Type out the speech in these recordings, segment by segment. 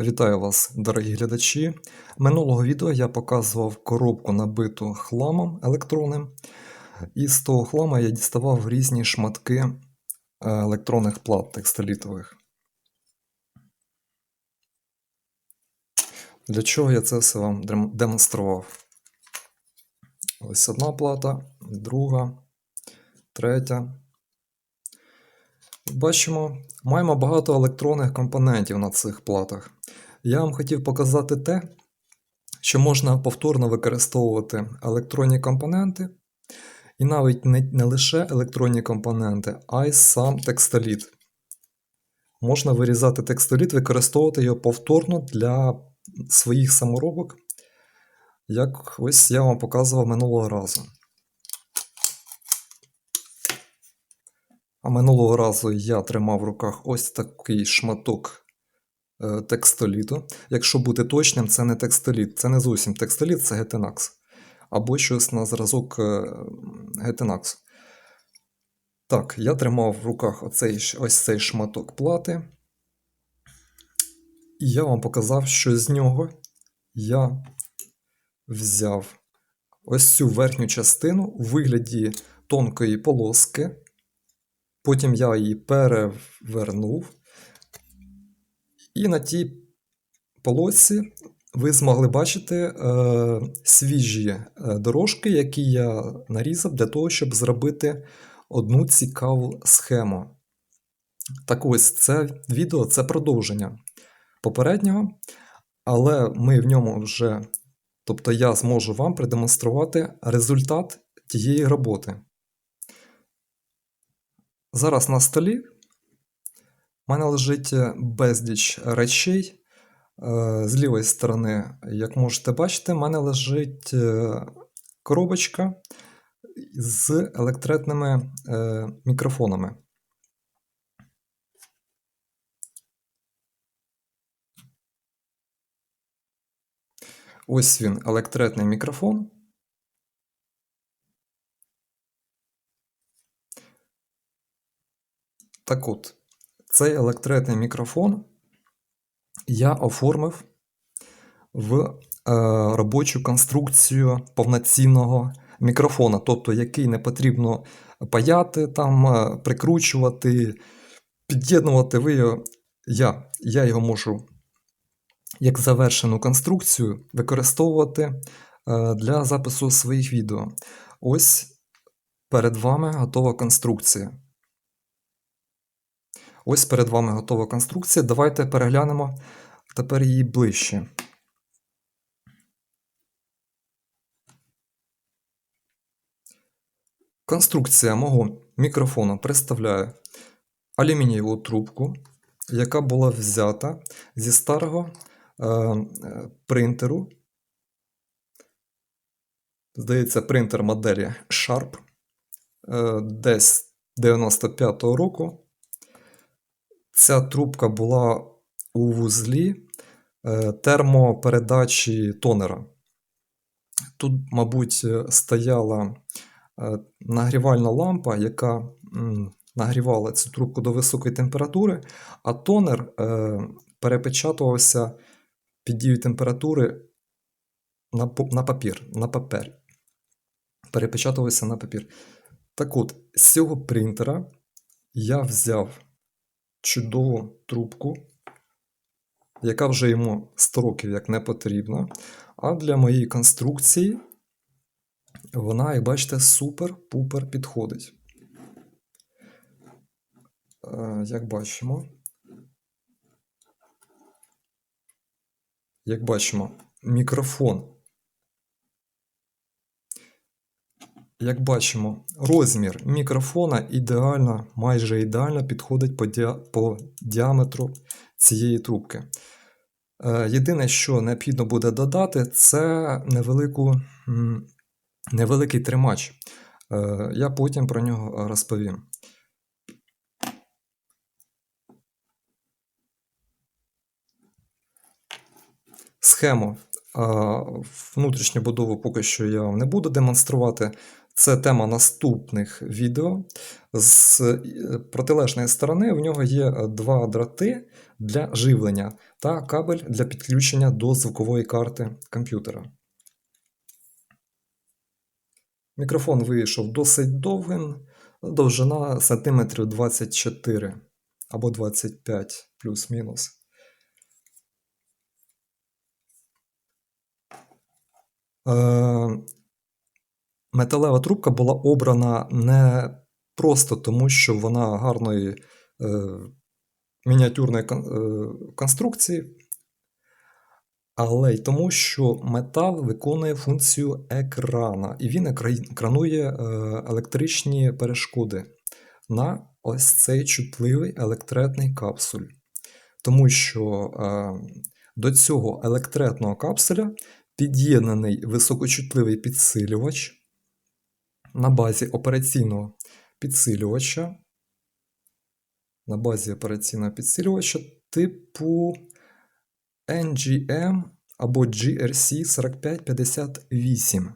Вітаю вас, дорогі глядачі. Минулого відео я показував коробку набиту хламом електронним, і з того хламу я діставав різні шматки е, електронних плат текстолітових. Для чого я це все вам демонстрував? Ось одна плата, друга, третя. Бачимо, маємо багато електронних компонентів на цих платах. Я вам хотів показати те, що можна повторно використовувати електронні компоненти, і навіть не, не лише електронні компоненти, а й сам текстоліт. Можна вирізати текстоліт, використовувати його повторно для своїх саморобок, як ось я вам показував минулого разу. А минулого разу я тримав в руках ось такий шматок текстоліту. Якщо бути точним, це не текстоліт, це не зовсім текстоліт, це гетенакс. Або щось на зразок е, гетенаксу. Так, я тримав в руках оцей, ось цей шматок плати. І я вам показав, що з нього я взяв ось цю верхню частину у вигляді тонкої полоски. Потім я її перевернув. І на тій полосці ви змогли бачити е, свіжі е, дорожки, які я нарізав для того, щоб зробити одну цікаву схему. Так ось це відео це продовження попереднього, але ми в ньому вже, тобто я зможу вам продемонструвати результат тієї роботи. Зараз на столі в мене лежить е, безліч речей. Е, З лівої сторони, як можете бачити, в мене лежить е, коробочка з електретними мікрофонами. Ось він, електретний мікрофон. Так от, цей електретний мікрофон я оформив в е, робочу конструкцію повноцінного мікрофона, тобто який не потрібно паяти, там, е, прикручувати, під'єднувати. Ви його, я, я його можу як завершену конструкцію використовувати е, для запису своїх відео. Ось перед вами готова конструкція. Ось перед вами готова конструкція. Давайте переглянемо тепер її ближче. Конструкція мого мікрофону представляє алюмінієву трубку, яка була взята зі старого е, принтеру. Здається, принтер моделі Sharp е, десь 95-го року. Ця трубка була у вузлі е, термопередачі тонера. Тут, мабуть, стояла е, нагрівальна лампа, яка нагрівала цю трубку до високої температури, а тонер е, перепечатувався під дією температури на, папір, на папері. Перепечатувався на папір. Так от, з цього принтера я взяв чудову трубку, яка вже йому 100 років як не потрібна. А для моєї конструкції вона, як бачите, супер-пупер підходить. Е, Як бачимо, як бачимо, мікрофон. Як бачимо, розмір мікрофона ідеально, майже ідеально підходить по, діа- по діаметру цієї трубки. Е, Єдине, що необхідно буде додати, це невелику, невеликий тримач. Е, Я потім про нього розповім. Схему е, внутрішню будову поки що я вам не буду демонструвати. Це тема наступних відео. З е, протилежної сторони в нього є е, два дроти для живлення та кабель для підключення до звукової карти комп'ютера. Мікрофон вийшов досить довгим, довжина сантиметрів 24 або 25 плюс-мінус. Металева трубка була обрана не просто тому, що вона гарної е, мініатюрної е, конструкції, але й тому, що метал виконує функцію екрана, і він екра- екранує е, електричні перешкоди на ось цей чутливий електретний капсуль. Тому що е, до цього електретного капсуля під'єднаний високочутливий підсилювач на базі операційного підсилювача. На базі операційного підсилювача типу NGM або GRC 4558.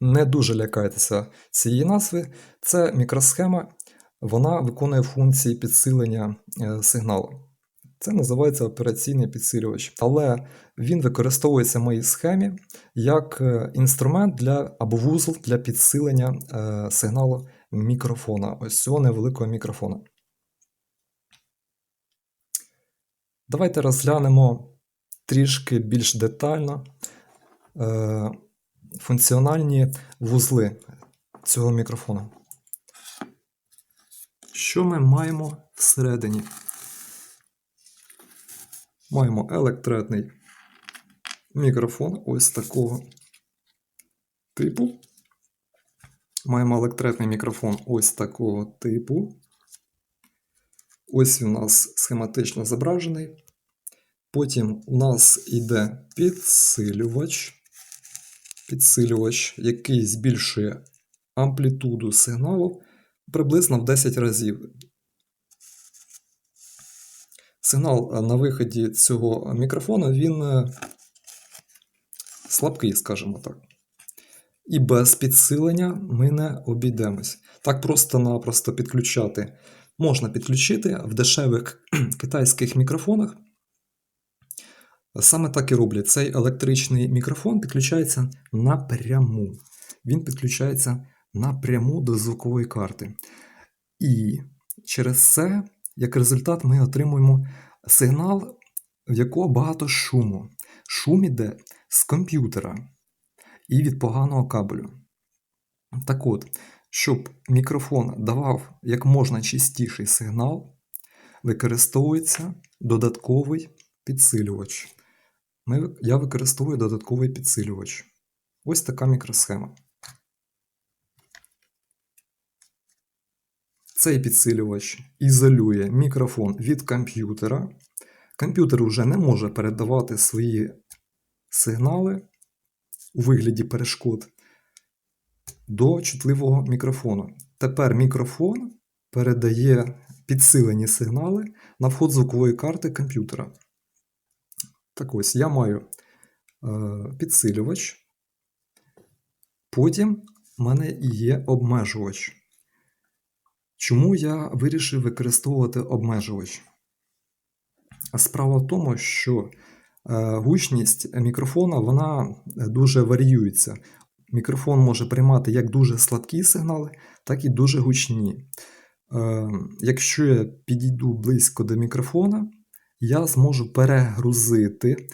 Не дуже лякайтеся цієї назви. Це мікросхема, вона виконує функції підсилення е, сигналу. Це називається операційний підсилювач, але він використовується в моїй схемі як е, інструмент для або вузол для підсилення е, сигналу мікрофона, ось цього невеликого мікрофона. Давайте розглянемо трішки більш детально е, функціональні вузли цього мікрофона. Що ми маємо всередині? Маємо електретний мікрофон ось такого типу. Маємо електретний мікрофон ось такого типу. Ось у нас схематично зображений. Потім у нас йде підсилювач, підсилювач, який збільшує амплітуду сигналу приблизно в 10 разів. Сигнал на виході цього мікрофона він е, слабкий, скажімо так. І без підсилення ми не обійдемось. Так просто-напросто підключати можна підключити в дешевих китайських мікрофонах. Саме так і роблять. Цей електричний мікрофон підключається напряму. Він підключається напряму до звукової карти. І через це, як результат, ми отримуємо сигнал, в якого багато шуму. Шум іде з комп'ютера і від поганого кабелю. Так от, щоб мікрофон давав як можна чистіший сигнал, використовується додатковий підсилювач. Ми, я використовую додатковий підсилювач. Ось така мікросхема. Цей підсилювач ізолює мікрофон від комп'ютера. Комп'ютер вже не може передавати свої сигнали у вигляді перешкод до чутливого мікрофону. Тепер мікрофон передає підсилені сигнали на вход звукової карти комп'ютера. Так ось я маю е, підсилювач. Потім в мене є обмежувач. Чому я вирішив використовувати обмежувач? Справа в тому, що гучність мікрофона вона дуже варіюється. Мікрофон може приймати як дуже слабкі сигнали, так і дуже гучні. Е, Якщо я підійду близько до мікрофона, я зможу перегрузити е,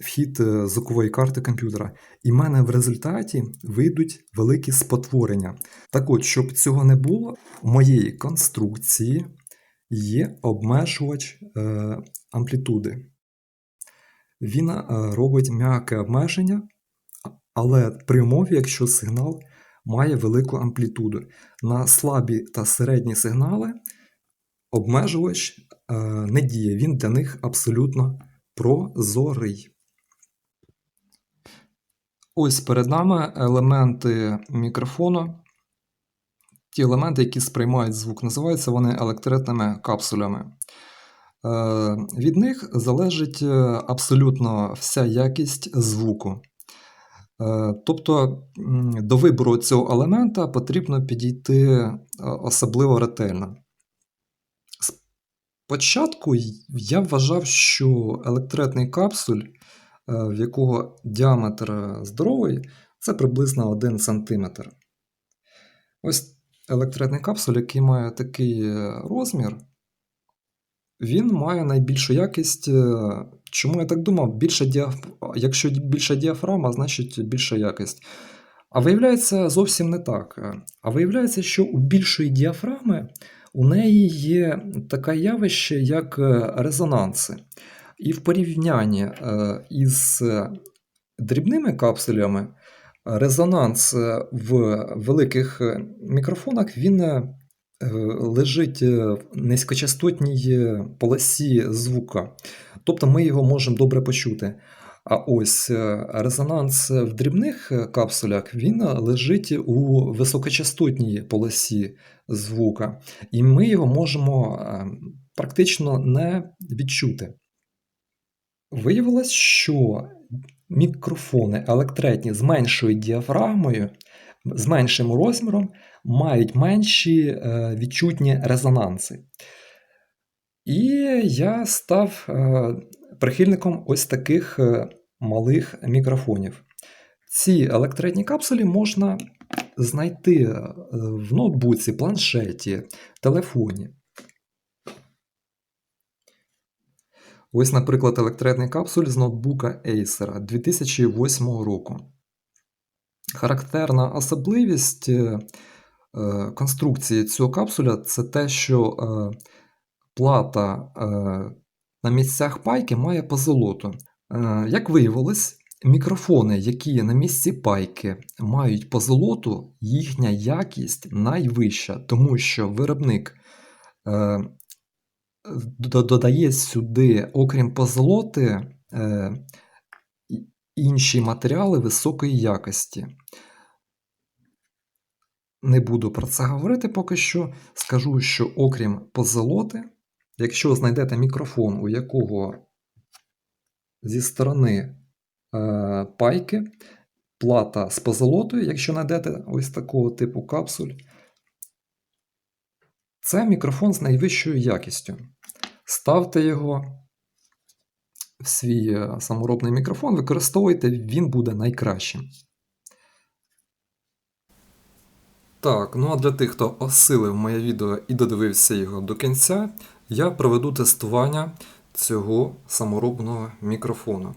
вхід е, звукової карти комп'ютера. І в мене в результаті вийдуть великі спотворення. Так от, щоб цього не було, в моєї конструкції є обмежувач е, амплітуди. Він е, робить м'яке обмеження, але при умові, якщо сигнал має велику амплітуду. На слабі та середні сигнали обмежувач е, не діє, він для них абсолютно прозорий. Ось перед нами елементи мікрофону. Ті елементи, які сприймають звук, називаються вони електретними капсулями. Е, від них залежить е, абсолютно вся якість звуку. Е, Тобто до вибору цього елемента потрібно підійти особливо ретельно. Спочатку я вважав, що електретний капсуль, в якого діаметр здоровий, це приблизно 1 см. Ось електретний капсуль, який має такий розмір, він має найбільшу якість. е, Чому я так думав? Більша діаф... Якщо більша діафрагма, значить більша якість. А виявляється зовсім не так. А виявляється, що у більшої діафрагми у неї є таке явище, як е, резонанси. І в порівнянні е, із е, дрібними капсулями, резонанс е, в великих е, мікрофонах він е, е, лежить е, в низькочастотній е, полосі звука. Тобто ми його можемо добре почути. А ось е, резонанс в дрібних е, капсулях він лежить у високочастотній полосі звука, і ми його можемо е, практично не відчути. Виявилось, що мікрофони електретні з меншою діафрагмою, з меншим розміром, мають менші е, відчутні резонанси. І я став е, прихильником ось таких е, малих мікрофонів. Ці електретні капсулі можна знайти в ноутбуці, планшеті, телефоні. Ось, наприклад, електретний капсуль з ноутбука Acer 2008 року. Характерна особливість е, е, конструкції цього капсуля це те, що е, плата на місцях пайки має позолоту. Як виявилось, мікрофони, які на місці пайки мають позолоту, їхня якість найвища, тому що виробник додає сюди, окрім позолоти, інші матеріали високої якості. Не буду про це говорити поки що. Скажу, що окрім позолоти, якщо знайдете мікрофон, у якого зі сторони е, пайки плата з позолотою, якщо знайдете ось такого типу капсуль, це мікрофон з найвищою якістю. Ставте його свій е, саморобний мікрофон, використовуйте, він буде найкращим. Так, ну а для тих, хто осилив моє відео і додивився його до кінця, я проведу тестування цього саморобного мікрофону.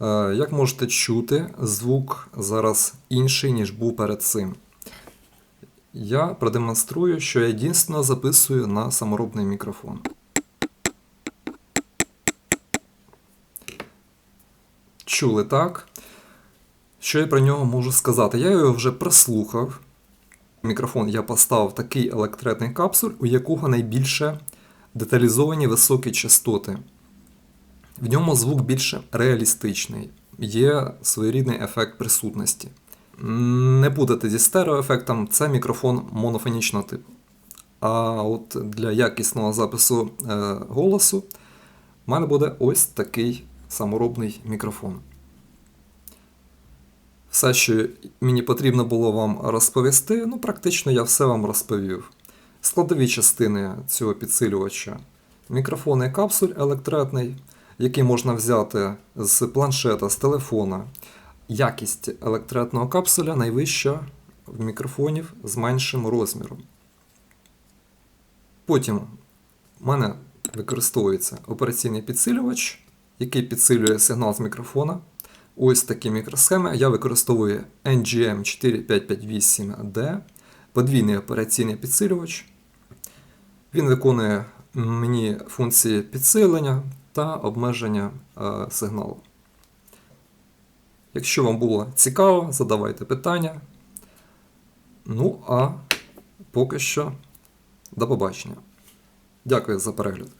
Е, Як можете чути, звук зараз інший, ніж був перед цим. Я продемонструю, що я дійсно записую на саморобний мікрофон. Чули так? Що я про нього можу сказати? Я його вже прослухав. Мікрофон я поставив такий електретний капсуль, у якого найбільше деталізовані високі частоти. В ньому звук більше реалістичний, є своєрідний ефект присутності. Не путати зі стереоефектом, це мікрофон монофонічного типу. А от для якісного запису е, голосу в мене буде ось такий саморобний мікрофон. Все, що мені потрібно було вам розповісти, ну, практично я все вам розповів. Складові частини цього підсилювача. Мікрофон і капсуль електретний, який можна взяти з планшета, з телефона. Якість електретного капсуля найвища в мікрофонів з меншим розміром. Потім в мене використовується операційний підсилювач, який підсилює сигнал з мікрофона. Ось такі мікросхеми. Я використовую NGM 4558D, подвійний операційний підсилювач. Він виконує мені функції підсилення та обмеження е, сигналу. Якщо вам було цікаво, задавайте питання. Ну а поки що до побачення. Дякую за перегляд.